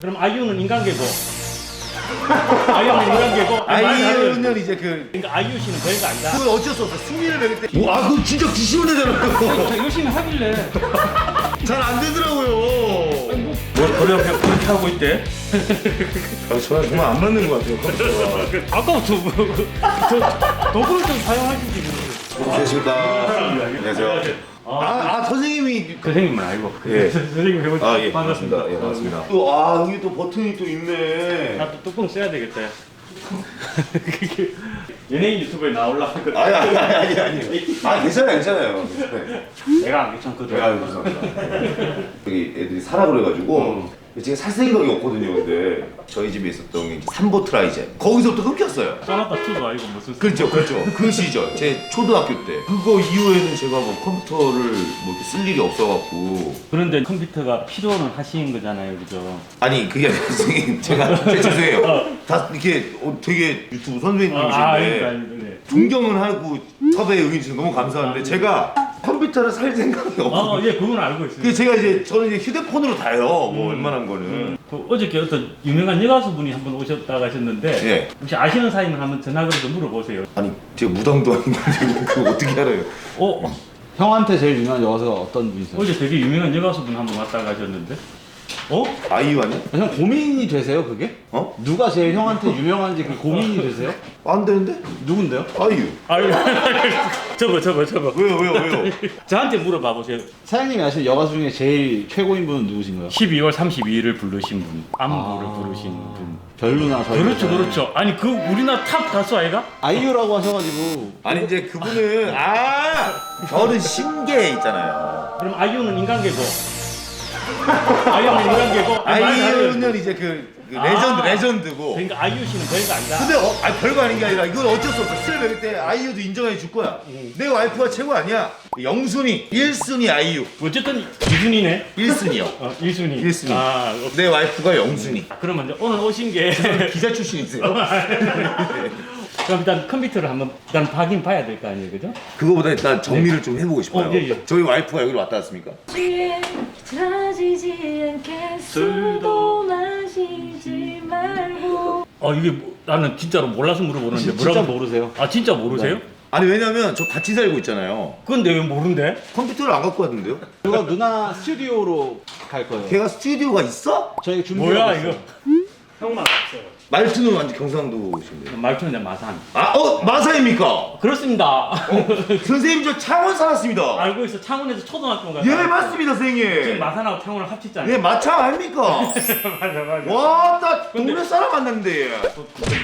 그럼 아이유는 인간계고 아이유는 인간계고 아니. 아이유는 이제 그 그러니까 아이유 씨는 별거 아니다 그건 어쩔 수 없어 수미를 먹일 때. 와 그거 진짜 뒤집어 내잖아요. 자, 열심히 하길래 잘 안 되더라고요. 뭐 그래 그냥 그렇게 하고 있대 아, 저랑 정말 안 맞는 것 같아요. 컴퓨터가. 아까부터 뭐, 저 도구를 좀 사용하시지 안녕하십니까. 안녕하세요. 아, 아 선생님이 선생님은 알고 예. 선생님 배우 아예 반갑습니다. 예 반갑습니다. 또 아 여기 또 버튼이 또 있네. 나또 뚜껑 써야 되겠다 야. 그게 연예인 유튜브에 나올라 하거든 아니 아니 아니 아니. 아 괜찮아요 괜찮아요. 내가 안 괜찮거든 네, 아유 죄송합니다. 여기 애들이 사라 그래가지고 제가 살 생각이 없거든요. 근데 저희 집에 있었던 게 이제 삼보 트라이젠 거기서부터 끊겼어요. 써놨다 투도 아니고 무슨 그렇죠, 그렇죠. 그 시절 제 초등학교 때 그거 이후에는 제가 뭐 컴퓨터를 뭐 이렇게 쓸 일이 없어갖고 그런데 컴퓨터가 필요는 하신 거잖아요 그죠 아니 그게 아니라 선생님 제가 제 죄송해요. 다 이렇게 어, 되게 유튜브 선생님이신데 아, 아닙니다 아닙니다 네. 존경은 하고 섭외에 응해주셔서 너무 감사한데 제가 컴퓨터를 살 생각이 없어요. 아, 예, 그건 알고 있어요. 그 제가 이제 저는 이제 휴대폰으로 다요. 뭐 웬만한 거는. 그 어저께 어떤 유명한 여가수분이 한분 오셨다 가셨는데 예. 혹시 아시는 사이면 한번 전화 걸어서 물어보세요. 아니 제가 무당도 아닌데 그거 어떻게 알아요? 어, 형한테 제일 유명한 여가수가 어떤 분이세요? 어제 되게 유명한 여가수분 한분 왔다 가셨는데 어? 아이유 아니야? 형 고민이 되세요 그게? 어? 누가 제일 형한테 유명한지 그 고민이 되세요? 안 되는데? 누군데요? 아이유. 아유, 저거 저거 저거. 왜요 왜요 왜요? 저한테 물어봐 보세요. 사장님이 아시는 여가수 중에 제일 최고인 분은 누구신가요? 12월 32일을 부르신 분, 안무를 아. 부르신 분. 별루나 저희 그렇죠, 그렇죠. 아니 그 우리나라 탑 가수 아이가? 아이유라고 하셔가지고 아니 이제 그분은 아 별은 신기해 있잖아요. 그럼 아이유는 인간계고. 아이유는 인간계고. 아니, 많이 아이유는. 이제 그, 그 아. 레전드 레전드고. 그러니까 아이유 씨는 별거 아니다. 근데 어, 아니 별거 아닌 게 아니라 이건 어쩔 수 없어. 스를 먹일 때 아이유도 인정해 줄 거야. 내 와이프가 최고 아니야. 영순이 1순위 아이유. 어쨌든 이순이네. 1순위요. 어, 이순이. 이순이. 아, 내 와이프가 영순이. 그러면 이제 오늘 오신 게 기자 출신이세요? 그럼 일단 컴퓨터를 한번 일단 확인 봐야 될 거 아니에요, 그죠? 그거보다 일단 정리를 좀 해보고 싶어요. 어, 예, 예. 저희 와이프가 여기로 왔다 갔습니까? 취해 들어지지 않게 술도 마시지 말고 어 이게 뭐- 나는 진짜로 몰라서 물어보는데 진짜 뭐라고? 모르세요? 아 진짜 모르세요? 아니 왜냐면 저 같이 살고 있잖아요. 근데 왜 모른대? 컴퓨터를 안 갖고 왔는데요? 이거 누나 스튜디오로 갈 거예요 걔가 스튜디오가 있어? 저희 준비하고 뭐야 있어요. 이거? 형만 없어요. 말투는 완전 경상도신데요. 말투는 내 마산. 아, 어, 마사입니까? 그렇습니다. 선생님 저 창원 살았습니다. 알고 있어. 창원에서 초등학교 가. 예, 맞습니다, 지금 선생님. 마산하고 창원을 합쳤잖아요. 예, 마창 아닙니까? 맞아 맞아. 와, 나 동네 사람 만났는데.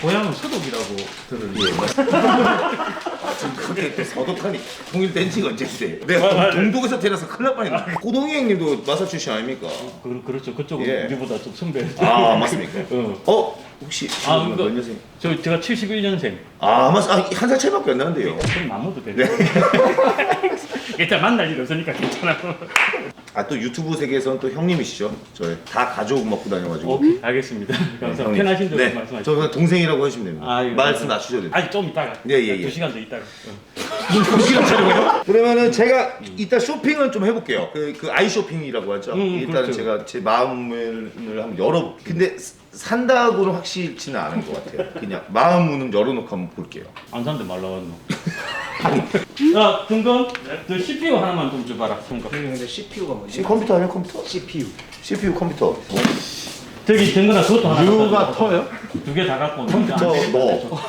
고향은 서독이라고 들었는데. 예, 맞습니다. 아, 좀 크게 또 서독하니 통일된 지가 언제인데. 내가 맞아, 맞아. 동독에서 태어나서 큰일 날 뻔했네. 고동희 형님도 마사 출신 아닙니까? 그, 그렇죠. 그쪽은 예. 우리보다 좀 선배. 아, 맞습니까? 어. 어, 혹시 아, 그거- 몇 년생? 저 제가 71년생. 아, 맞, 아, 한 살 차이밖에 안 나는데요. 그럼 나눠도 돼. 네. 일단 만날 일 없으니까 괜찮아. 아, 또 유튜브 세계에서는 또 형님이시죠? 저희 다 가족 먹고 다녀가지고. 오케이 알겠습니다. 감사합니다. 형님. 편하신 대로 네, 말씀하시죠. 저 그냥 동생이라고 하시면 됩니다. 아, 예, 말씀. 낮추셔도 돼요. 아니 좀 이따가. 예, 예, 예. 두 시간 더 이따가. 어. 두 시간 촬영해요? 그러면은 제가 이따 쇼핑을 좀 해볼게요. 그, 그 아이 쇼핑이라고 하죠. 음, 일단은 그렇죠. 제가 제 마음을 한번 열어. 근데 스- 산다고는 확실치는 않은 것 같아요. 그냥 마음은 열어놓고 한번 볼게요. 안 산데 말라왔노. 야 등금 그 CPU 하나만 좀 줘봐라. 등금. 근데 CPU가 뭐지? 컴퓨터 아니야 컴퓨터? CPU CPU 컴퓨터. 저기 등근아 그것도 하나. U가 터요? 두개 다 갖고 혼자 저. 너.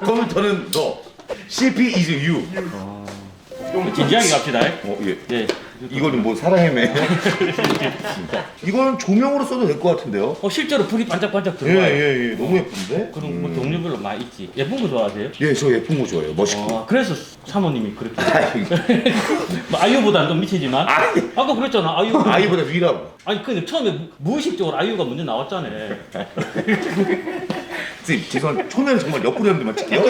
컴퓨터는 너. CP is you. 좀 진지하게 갑시다. 어 예. 예. 이거는 뭐 사랑해매. 이거는 조명으로 써도 될 것 같은데요? 어 실제로 불이 반짝반짝 들어와요. 예예예 너무 예쁜데? 그럼 뭐 종류별로 많이 있지. 예쁜 거 좋아하세요? 예 저 예쁜 거 좋아해요 멋있고. 어, 그래서 사모님이 그렇게 아이, 뭐 아이유보다는 좀 미치지만 아이. 아까 그랬잖아 아이유 아이보다 위라고. 아니 근데 처음에 무- 무의식적으로 아이유가 먼저 나왔잖아 선생님 죄송한데 초면에 정말 옆구리 한 대만 칠게요.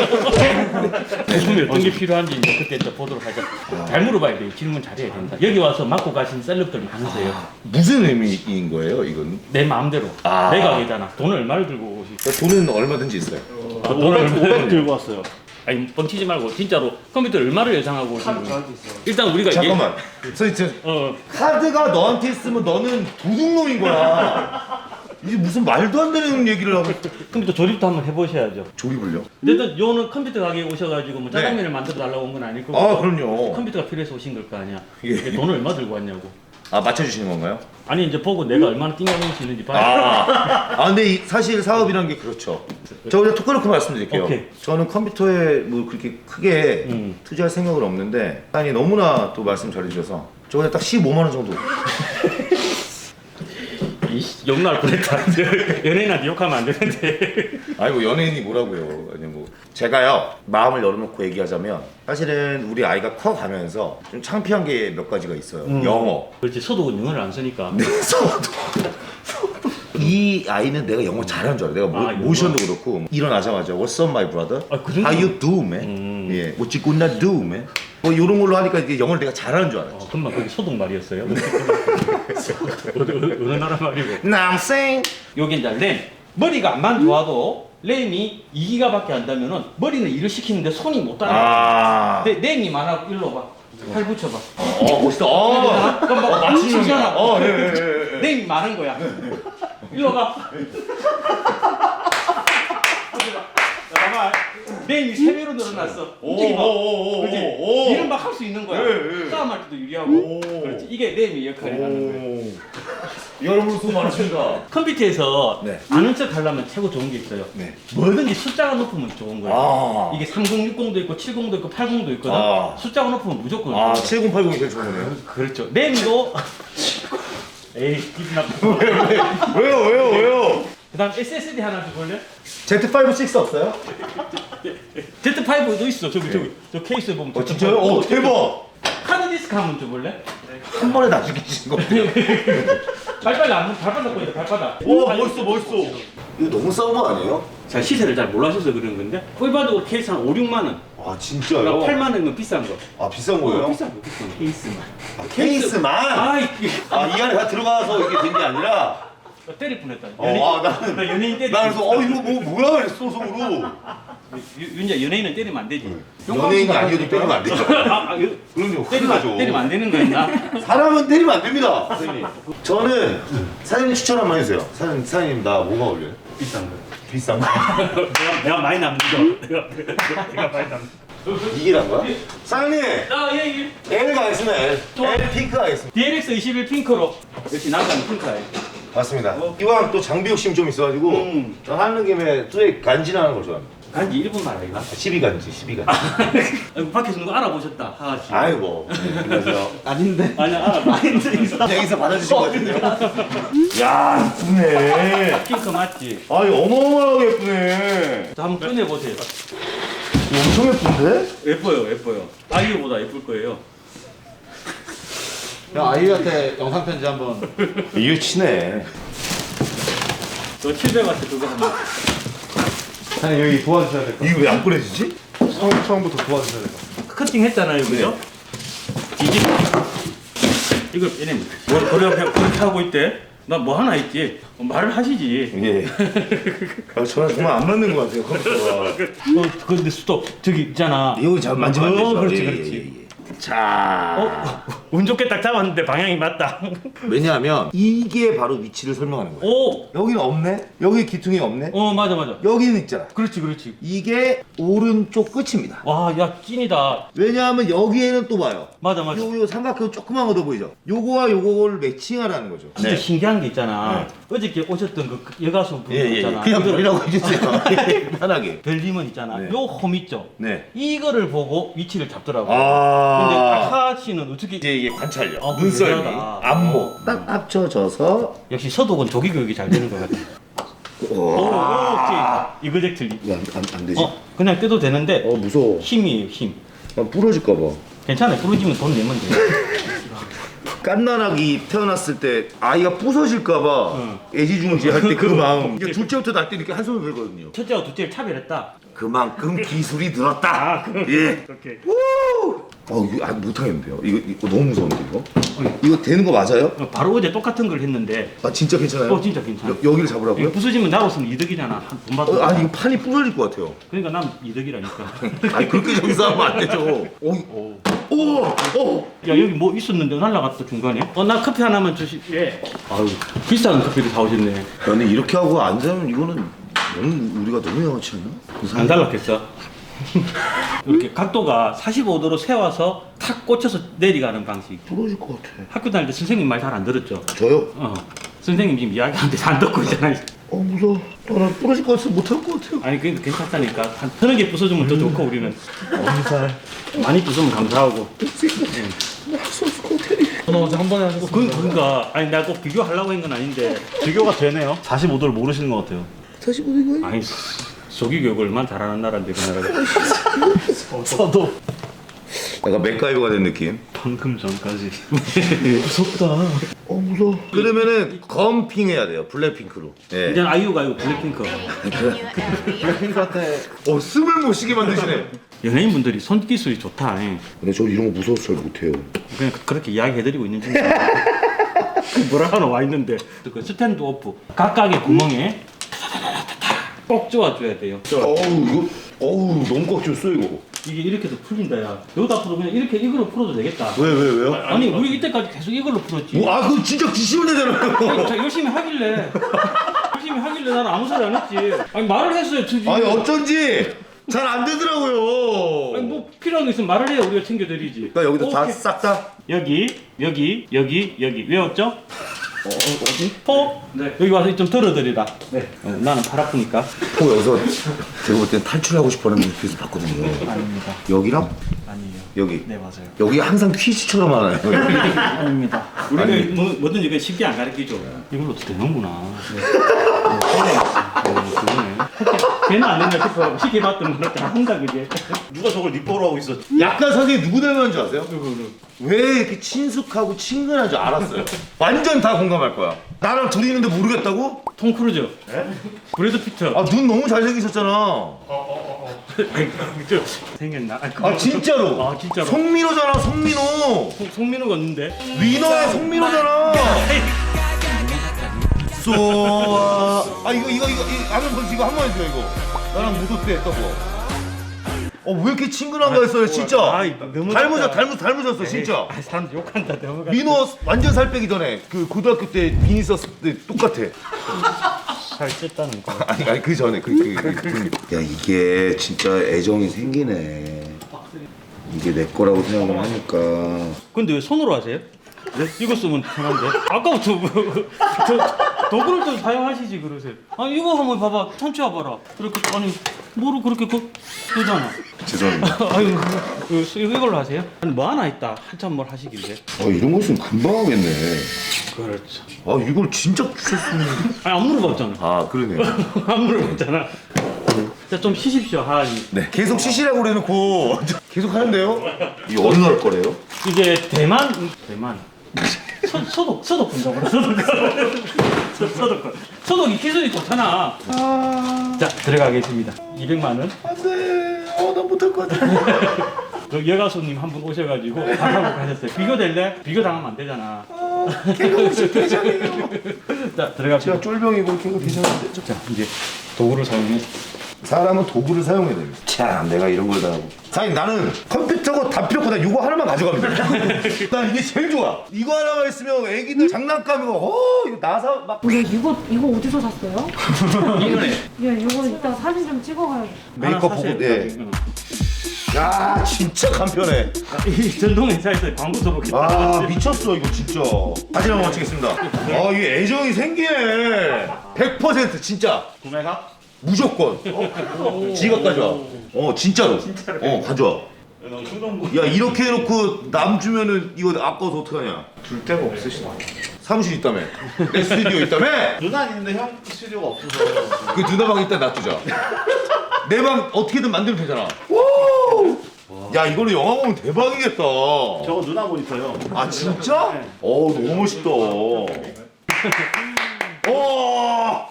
질문이 어떤 게 필요한지 이제 그때 또 보도록 하자 잘 물어봐야 돼요 질문 잘해야 된다 여기 와서 맞고 가신 셀럽들 많으세요 무슨 의미인 거예요 이건? 내 마음대로 아. 내가 얘잖아 돈을 얼마를 들고 오시 돈은 얼마든지 있어요. 아, 돈을 얼마를 500 들고 왔어요 아니 뻥치지 말고 진짜로 컴퓨터 얼마를 예상하고 오시는 거예요? 일단 우리가 잠깐만. 저, 저, 예, 어 카드가 너한테 있으면 너는 도둑놈인 거야. 이게 무슨 말도 안 되는 얘기를 하고 컴퓨터 조립도 한번 해보셔야죠. 조립을요? 일단 요는 컴퓨터 가게에 오셔가지고 뭐 짜장면을 만들어 달라고 온 건 아닐 거고 네. 아 그럼요. 컴퓨터가 필요해서 오신 걸 거 아니야. 예. 이게 돈을 얼마 들고 왔냐고. 아 맞춰주시는 건가요? 아니 이제 보고 내가 얼마나 띵가볼 수 있는지 봐야 아, 아 근데 이, 사실 사업이란 게 그렇죠. 저 그냥 톡 끊고 말씀드릴게요. 오케이. 저는 컴퓨터에 뭐 그렇게 크게 음. 투자할 생각은 없는데 아니 너무나 또 말씀 잘해주셔서 저 그냥 딱 15만 원 정도. 이씨 욕날 뻔했다. 연예인한테 욕하면 안 되는데. 아이고 연예인이 뭐라고요? 아니 뭐 제가요 마음을 열어놓고 얘기하자면 사실은 우리 아이가 커가면서 좀 창피한 게 몇 가지가 있어요. 영어. 그렇지 소독은 영어를 안 쓰니까. 네, 서도 이 아이는 내가 영어 잘하는 줄 알아. 내가 모, 아, 영어. 모션도 그렇고 일어나자마자 What's up, my brother? 아, 그 정도? How you do, man? 음. 예, What you gonna do, man? 뭐 이런 걸로 하니까 이제 영어를 내가 잘하는 줄 알았지. 어, 금방 그게 소독 말이었어요. 어느, 어느, 어느 나라 말이고. 남생. 요게 이제 램. 머리가 안만 좋아도 램이 2기가밖에 안 되면은 머리는 일을 시키는데 손이 못 따라. 아. 근데 램이 많아 일로 봐. 팔 붙여봐. 어 멋있다. 어. 그럼 막 맞추는. 거. 어, 예, 예, 예, 예. 램이 많은 거야. 일로 가. 봐봐. 램이 세 배로 늘어났어. 움직이봐. 오, 오, 그렇지. 오. 일은 막 할 수 있는 거야. 예, 예. 싸움할 때도 유리하고. 오. 그렇지. 이게 램이 역할을 하는 거야. 여러분 수고 많으십니다. 컴퓨터에서 네. 아는 척 하려면 최고 좋은 게 있어요. 네. 뭐든지 숫자가 높으면 좋은 거예요. 아. 이게 3060도 있고 70도 있고 80도 있거든. 아. 숫자가 높으면 무조건 아, 좋은 7080이 제일 좋은 거네요. 그렇죠. 램도 에이 기분 나빠. 왜요, 왜요, 왜요? 그다음 SSD 하나 좀 볼래? Z5 6 없어요? Z5도 있어. 저기 저기 저 케이스에 보면. 어, Z5. 진짜요? 오, 대박! 카드 디스크 한번 좀 볼래? 한 번에 다 죽이신 거. 발바닥 안 발바닥 보이다 발바닥. 오, 멋있어, 멋있어. 이거 너무 서버 아니에요? 자 시세를 잘 몰라셔서 그런 건데 꿀바도 케이스 한 5, 6만 원. 아, 그러니까 진짜요? 8만 원이면 비싼 거. 아, 비싼 어, 거예요? 비싼 거 비싼 거. 케이스만. 아, 케이스만? 아 이 아, 이 안에 다 들어가서 이게 된 게 아니라? 때릴 뻔했다. 어, 아, 나는- 나 연예인 때리. 나 그래서, 어, 이거 뭐, 뭐야? 그랬어, 속으로. 윤자 연예인은 때리면 안 되지. 연예인이 아니어도 때리면 안 되죠. 아, 아, 여- 그럼요, 때리면 안- 큰일 나죠. 때리면 안 되는 거였나? 사람은 때리면 안 됩니다, 사장님. 저는 사장님 추천 한 번 해주세요. 사장님, 사장님, 나 뭐가 어울려요? 비싼 거. 비싼 거. 내가, 내가 많이 남는 거. 내가, 내가, 내가 많이 남는 거. 난 거야? 사장님! 아, 예, 예. L 가겠습니다, L. L 핑크 가겠습니다. DLX 21 핑크로. 역시 남자는 핑크야. 맞습니다. 이왕 또 장비 욕심 좀 있어가지고, 음. 저 하는 김에 뚜에 간지나는 걸 좋아합니다. 간지 1분 말아, 이거. 12간지, 12간지. 아이고, 밖에서 누가 알아보셨다. 하하씨. 아이고. 네, 안녕하세요. 아닌데. 아니, 알아봐. 여기서 받아주신 것 같은데요? 야, 예쁘네. 핑크 맞지? 아니, 어마어마하게 예쁘네. 자, 한번 꺼내보세요. 엄청 예쁜데? 예뻐요, 예뻐요. 아이유보다 예쁠 거예요. 야, 아이유한테 영상 편지 한번. 이거 치네. 저 700와트 그거 한번. 사장님 여기 도와주셔야 될 것 이거 왜 안 꺼내지지? 같아요. 처음, 처음 부터 도와주셔야 될 것 같아요. 커팅 했잖아요, 그죠? 뒤집. 이걸 빼냅니다. 뭘 그렇게, 그렇게 하고 있대? 나 뭐 하나 있지? 어, 말을 하시지. 예. 아, 저랑 정말 안 맞는 것 같아요, 컴퓨터가. 어, 근데 스톱 저기 있잖아. 이거 잘 만지면 안 되죠? 어, 그렇지, 예, 그렇지. 예, 예. 자. 어, 운 좋게 딱 잡았는데 방향이 맞다. 왜냐하면 이게 바로 위치를 설명하는 거예요. 오, 여기는 없네? 여기 기퉁이 없네? 어 맞아 맞아. 여기는 있잖아. 그렇지 그렇지. 이게 오른쪽 끝입니다. 와, 야 찐이다. 왜냐하면 여기에는 또 봐요. 맞아 맞아. 요, 요 삼각형 조그만 거도 보이죠? 요거와 요거를 매칭하라는 거죠. 진짜 신기한 게 있잖아. 어저께 오셨던 그 여가수 분 예, 예, 예. 있잖아. 그냥 이거 버리라고 해주세요. 편하게. 별님은 있잖아. 네. 요 홈 있죠. 네. 이거를 보고 위치를 잡더라고. 아. 근데 아카 씨는 어떻게 이제 이게 관찰력, 아, 눈썰미, 대단하다. 안목 딱 합쳐져서 역시 서독은 조기 교육이 잘 되는 것 같아. 오, 와. 오케이. 이거 젝틀리. 안, 안, 안 되지? 어, 그냥 떼도 되는데 어 무서워. 힘이에요 힘. 나 부러질까 봐. 괜찮아. 부러지면 돈 내면 돼. 깐난아기 태어났을 때 아이가 부서질까봐 응. 애지중지 할 때 그 마음. 이게 둘째부터 날때 이렇게 한 손을 들거든요. 첫째하고 둘째를 차별했다. 그만큼 기술이 늘었다. 아, 그- 예. 오케이. 우! 어 이거 아, 못하겠는데요. 이거, 이거 너무 무서운데 이거. 이거 되는 거 맞아요? 어, 바로 어제 똑같은 걸 했는데 아 진짜 괜찮아요? 어 진짜 괜찮아. 여, 여기를 잡으라고요? 부서지면 나로서는 이득이잖아. 한돈 받고. 어, 아니 이거 판이 부러질 것 같아요. 그러니까 난 이득이라니까. 아니 그렇게 정사하면 안 되죠. 오, 오. 오, 오. 야 여기 뭐 있었는데 날라갔어 중간에. 어 나 커피 하나만 주시. 예. 아유 비싼 커피를 사오셨네. 근데 이렇게 하고 안 자면 이거는 너무 우리가 너무 양아치 않나? 안 달랐겠어. 이렇게 각도가 45도로 세워서 탁 꽂혀서 내려가는 방식. 부러질 것 같아. 학교 다닐 때 선생님 말 잘 안 들었죠? 저요? 어. 선생님 지금 이야기하는데 안 듣고 있잖아요. 어 무서워. 어, 나 부러질 것 같아서 못할 것 같아요. 아니 그러니까 괜찮다니까 한 서너 개 부숴주면 더 좋고 우리는 엄살. 많이 부수면 감사하고. 할수 없을 것 같아. 저는 어제 한 번에 하셨고 그 그러니까 아니 내가 꼭 비교하려고 한 건 아닌데 비교가 되네요. 45도를 모르시는 것 같아요. 다시 보는 거야? 아니 조기 교육을 얼마나 잘하는 나라인데 그 나라가. 저도 약간 맥가이버가 된 느낌. 방금 전까지 무섭다. 어 무서워. 그러면은 검핑 해야 돼요. 블랙핑크로. 예. 이제 아이유가 이거 블랙핑크. 블랙핑크한테 어 숨을 못 쉬게 만드시네. 연예인분들이 손 기술이 좋다. 예. 근데 저 이런 거 무서워서 잘 못해요. 그냥 그- 그렇게 이야기해드리고 있는 중이야. 뭐라 하나 와 있는데 그 스탠드 오프 각각의 구멍에 꼭 쪼아줘야 돼요. 어우 이거 어우 너무 꽉 쥐었어 이거. 이게 이렇게도 풀린다 야. 여기다 풀어 그냥 이렇게 이걸로 풀어도 되겠다. 왜 왜 왜 요? 아니 우리 이때까지 계속 이걸로 풀었지. 뭐, 아 그거 진짜. 아니, 자, 열심히 하길래 열심히 하길래 나는 아무 소리 안 했지. 아니 말을 했어요. 지금. 아니 어쩐지 잘 안 되더라고요. 아니, 뭐 필요한 거 있으면 말을 해야 우리가 챙겨드리지. 그러니까 여기다 오케이. 다싹 다. 여기 여기 여기 여기 외웠죠? 어, 어 어디? 포. 네. 여기 와서 좀 들어드리라. 네. 어, 나는 팔 아프니까. 어 여기서 제가 볼땐 탈출하고 싶어하는 모습에서 봤거든요. 아닙니다. 여기랑 아니에요. 여기. 네 맞아요. 여기 항상 퀴즈처럼 하나요. 아닙니다. 아니. 뭐, 뭐든지 그냥 쉽게 안 가르치죠. 이걸로 도 되는구나. 네. 어, 그러네. 걔는 안 된다 싶어. 쉽게 봤던 거는 다 한다 그게. 누가 저걸 니뽀로 하고 있었지? 약간 선생님 누구 닮았는 줄 아세요? 왜 이렇게 친숙하고 친근한 줄 알았어요. 완전 다 공감할 거야. 나랑 둘이 있는데 모르겠다고? 톰 크루즈. 브래드 피트. 아눈 너무 잘생기셨잖아. 아이, 저, 생겼나? 아, 아 진짜로. 아 진짜로. 송민호잖아 송민호. 송, 송민호가 없는데. 위너의 송민호잖아. 쏘아. 아 이거 이거 이거 이 하면 벌써 이거 한 번 해줘 이거. 나랑 무도 때 했던 거. 어왜 이렇게 친근한가 했어요 진짜. 아이, 너무 닮으셨 좋다. 닮으 닮으셨어 진짜. 아, 사람들 욕한다. 넘어가. 민호 완전 살 빼기 전에 그 고등학교 때 비니 썼을 때 똑같아. 살 쪘다는 거. 아니 아니 그 전에 그그 그, 그, 야 이게 진짜 애정이 생기네. 이게 내 거라고 생각을 하니까. 근데 왜 손으로 하세요? 네? 이거 쓰면 편한데. 아까부터 뭐, 저 도구를 좀 사용하시지 그러세요. 아니 이거 한번 봐봐. 천체 와봐라. 이렇게 아니 뭐로 그렇게 그 그잖아. 죄송합니다. 아유 그, 그, 이걸로 하세요? 아니 뭐 하나 있다. 한참 뭘 하시길래. 어 이런 거 있으면 금방 하겠네. 그렇죠. 아 이걸 진짜 주셨으면. 아니 안 물어봤잖아. 아 그러네. 안 물어봤잖아. 자 좀 쉬십시오 하니. 네 계속 쉬시라고 그래놓고 계속 하는데요. 이 어느 나라 거래요? 이게 대만 대만 서, 소독 소독 분다고 소독 서- 소독 소독이 기술이 좋잖아. 자 들어가겠습니다. 200만 원. 안돼. 어 나 못할 것 같아. 그 여가수님 한 분 오셔가지고 밥하고 가셨어요. 비교 될래? 비교 당하면 안 되잖아. 걔가 혹시 대장이에요. 자 들어갑시다. 제가 쫄병이고 걔가 대장인데. 자 이제 도구를 사용해. 사람은 도구를 사용해야 됩니다. 참, 내가 이런 걸 다 하고. 사장님, 나는 컴퓨터고 다 필요 없고 나 하나만 돼. 난 이게 제일 좋아. 이거 하나만 있으면 애기들 장난감이고, 어, 이거 나사 막. 야 이거 이거 어디서 샀어요? 이거네. 야 이거 이따 사진 좀 찍어가야겠다. 메이크업 보고, 예. 야, 진짜 간편해. 이 전동 회사에서 광고 써보겠다. 아, 미쳤어, 이거 진짜. 사진 한번 찍겠습니다. 아, 이게 애정이 생기네. 100% 진짜. 구매가? 무조건. 지갑 가져와. 어, 진짜로. 어, 가져와. 야, 이렇게 해놓고 남 주면은 이거 아까워서 어떡하냐. 둘 데가 없으시다. 사무실 있다며. 내 스튜디오 있다며. 누나 있는데 형 스튜디오가 없어서. 그 누나 방 일단 놔두자. 내 방 어떻게든 만들면 되잖아. 야 이걸로 영화 보면 대박이겠다. 저거 누나 모니터요. 아 진짜? 어우 너무 멋있다. 와. 와.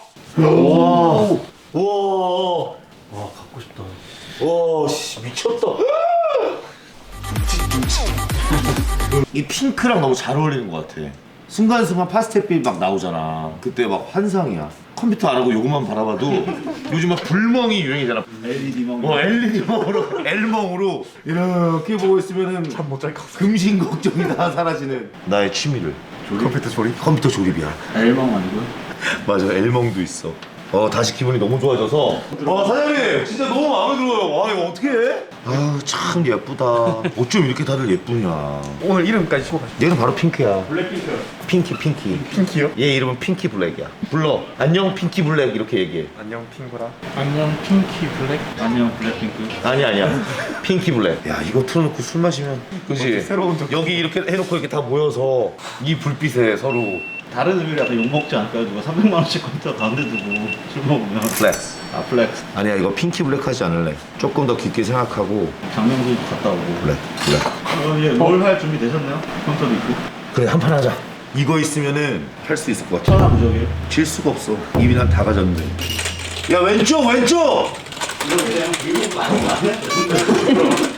와. 와 갖고 싶다. 와, 씨, 미쳤다. 이 핑크랑 너무 잘 어울리는 것 같아. 순간순간 파스텔빛 막 나오잖아. 그때 막 환상이야. 컴퓨터 안 하고 요것만 바라봐도 요즘 막 불멍이 유행이잖아. LED 멍. 어 LED멍으로 L멍으로 이렇게 보고 있으면은 잠 못 잘 것 같아. 금신 걱정이 다 사라지는 나의 취미를 컴퓨터 조립? 컴퓨터 조립이야. L멍 아니고요? 맞아 L멍도 있어. 어 다시 기분이 너무 좋아져서 와 사장님 진짜 너무 마음에 들어요. 와 이거 어떻게 해? 아참 예쁘다. 어쩜 이렇게 다들 예쁘냐. 오늘 이름까지 치고 가시죠. 얘는 바로 핑크야. 블랙핑크. 핑키 핑키. 핑키요? 얘 이름은 핑키 블랙이야. 불러. 안녕 핑키 블랙 이렇게 얘기해. 안녕 핑구라. 안녕 핑키 블랙. 안녕 블랙핑크. 아니 아니야. 핑키 블랙. 야 이거 틀어놓고 술 마시면. 그지. 새로운 적- 여기 이렇게 해놓고 이렇게 다 모여서 이 불빛에 서로 다른 의미로 약간 욕먹지 않을까요? 누가 300만 원씩 컴퓨터 가운데 두고 술 먹으면. 플렉스. 아 플렉스. 아니야 이거 핑키 블랙 하지 않을래. 조금 더 깊게 생각하고 장명도 갔다 오고. 블랙 블랙. 어, 예, 뭘할 준비 되셨나요? 컴퓨터도 있고. 그래 한 판 하자. 이거 있으면은 할 수 있을 것 같아. 천하 무적이에요. 질 수가 없어. 입이 난 다 가졌는데. 야 왼쪽 왼쪽.